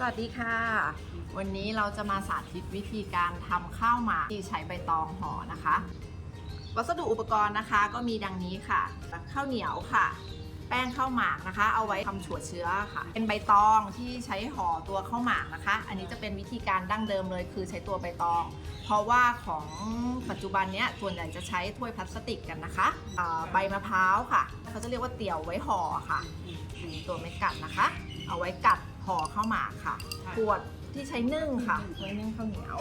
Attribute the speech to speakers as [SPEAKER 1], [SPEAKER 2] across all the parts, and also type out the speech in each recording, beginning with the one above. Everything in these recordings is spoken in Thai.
[SPEAKER 1] สวัสดีค่ะ วันนี้เราจะมาสาธิตวิธีการทำข้าวหมากที่ใช้ใบตองห่อนะคะ วัสดุอุปกรณ์นะคะก็มีดังนี้ค่ะข้าวเหนียวค่ะ แป้งข้าวหมากนะคะ เอาไว้ทำฉวดเชื้อค่ะ เป็นใบตองที่ใช้ห่อตัวข้าวหมากนะคะ อันนี้จะเป็นวิธีการดั้งเดิมเลย คือใช้ตัวใบตอง เพราะว่าของปัจจุบันเนี้ยส่วนใหญ่จะใช้ถ้วยพลาสติกกันนะคะใบมะพร้าวค่ะเขาจะเรียกว่าเตี่ยวไว้ห่อค่ะตัวไม่กัดนะคะ เอาไว้กัด ห่อข้าวหมากค่ะขวดที่ใช้นึ่งค่ะไว้นึ่งข้าวเหนียว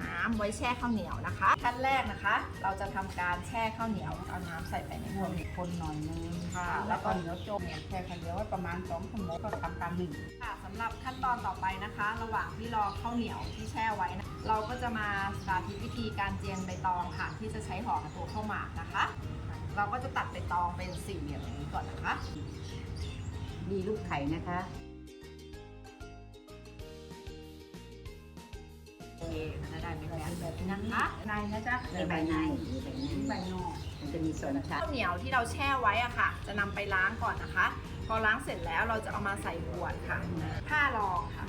[SPEAKER 1] น้ำไว้แช่ข้าวเหนียวนะคะขั้นแรกนะคะ เราจะทำการแช่ข้าวเหนียวเอาน้ำใส่ไปใน
[SPEAKER 2] ค
[SPEAKER 1] ข้าวนเหนียว
[SPEAKER 2] คนหน่อยนึง
[SPEAKER 1] ค่ะ
[SPEAKER 2] แล้วก็เหนียวโจมเนี่ยแค่คนเดียวไว้ประมาณสองชั่วโมงก็ทำการหนึ่ง
[SPEAKER 1] ค่ะสำหรับขั้นตอนต่อไปนะคะ ระหว่างที่รอข้าวเหนียวที่แช่ไว้นะเราก็จะมาสาธิตวิธีการเจียนใบตองค่ะ ที่จะใช้ห่อกับตัวข้าวหมากนะคะ เราก็จะตัดใบตองเป็นสี่เหลี่ยมอย่างนี้ก่อนนะคะ
[SPEAKER 2] มีลูกไข่นะคะ
[SPEAKER 1] เคมันจะได้เป็นแบบแบบนี้นะคะ
[SPEAKER 2] ในนะจ๊ะ
[SPEAKER 3] มีใบในมีใบใน
[SPEAKER 2] ใบนอก
[SPEAKER 3] มันจะมีสองชั้น
[SPEAKER 1] ข้าวเหนียวที่เราแช่ไว้อะค่ะ จะนำไปล้างก่อนนะคะ พอล้างเสร็จแล้วเราจะเอามาใส่ขวดค่ะผ้ารองค่ะ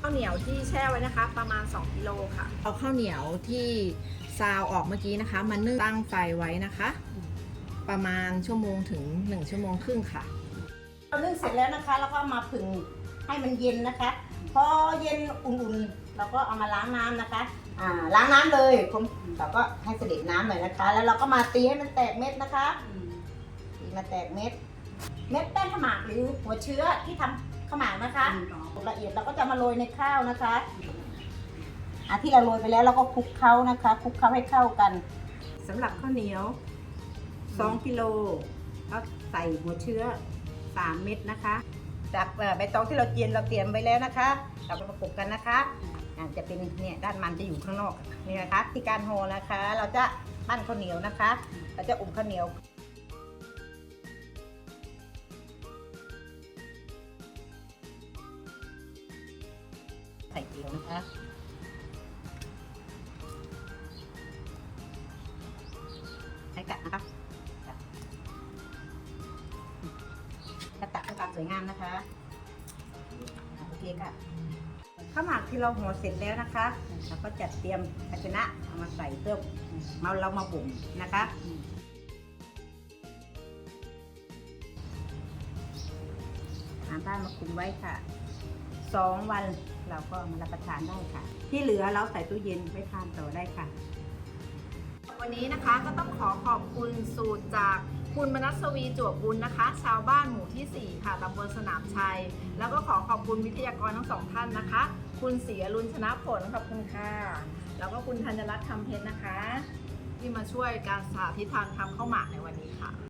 [SPEAKER 1] ข้าวเหนียวที่แช่ไว้นะคะ ประมาณ 2กิโลค่ะ เอาข้าวเหนียวที่ซาวออกเมื่อกี้นะคะมานึ่งตั้งไฟไว้นะคะ ประมาณชั่วโมงถึง 1 ชั่วโมงครึ่งค่ะ
[SPEAKER 3] เรานึ่งเสร็จแล้วนะคะ แล้วก็เอามาผึ่งให้มันเย็นนะคะ พอเย็นอุ่นๆเราก็เอามาล้างน้ำนะคะอ่าล้างน้ำเลยผมเราก็ให้เสด็จน้ำหน่อยนะคะ แล้วเราก็มาตีให้มันแตกเม็ดนะคะตีมาแตกเม็ด เม็ดแป้งขมากหรือหัวเชื้อที่ทำข้าวหมากนะคะละเอียดเราก็จะมาโรยในข้าวนะคะอะที่เราโรยไปแล้วเราก็คลุกเคล้านะคะคลุกเคล้าให้เข้ากัน
[SPEAKER 2] สำหรับข้าวเหนียว2กิโลแล้วใส่หัวเชื้อ 3 เม็ดนะคะ
[SPEAKER 3] จากใบตองที่เราเจียนเราเตรียมไว้แล้วนะคะ เราก็ประกบกันนะคะอ่าจะเป็นเนี่ยด้านมันจะอยู่ข้างนอกนี่นะคะที่การโฮนะคะ เราจะปั้นข้าวเหนียวนะคะ เราจะอุ่มข้าวเหนียวใส่เกลียวนะคะ วามสวยงามนะคะโอเคค่ะ
[SPEAKER 2] ข้าวหมากที่เราห่อเสร็จแล้วนะคะเราก็จัดเตรียมภาชนะเอามาใส่เติมมาเรามาบ่มนะคะหาบ้านมาคุมไว้ค่ะสองวันเราก็เอามารับประทานได้ค่ะ ที่เหลือเราใส่ตู้เย็นไว้ทานต่อได้ค่ะ
[SPEAKER 1] วันนี้นะคะก็ต้องขอขอบคุณสูตรจาก คุณมนัสวีจวบบุญนะคะ ชาวบ้านหมู่ที่ 4 ค่ะตำบลสนามชัย แล้วก็ขอขอบคุณวิทยากรทั้งสองท่านนะคะ คุณศรีอรุณชนะผลขอบคุณค่ะ แล้วก็คุณธัญรัตน์คำเพชรนะคะ ที่มาช่วยการสาธิตทางทำข้าวหมากในวันนี้ค่ะ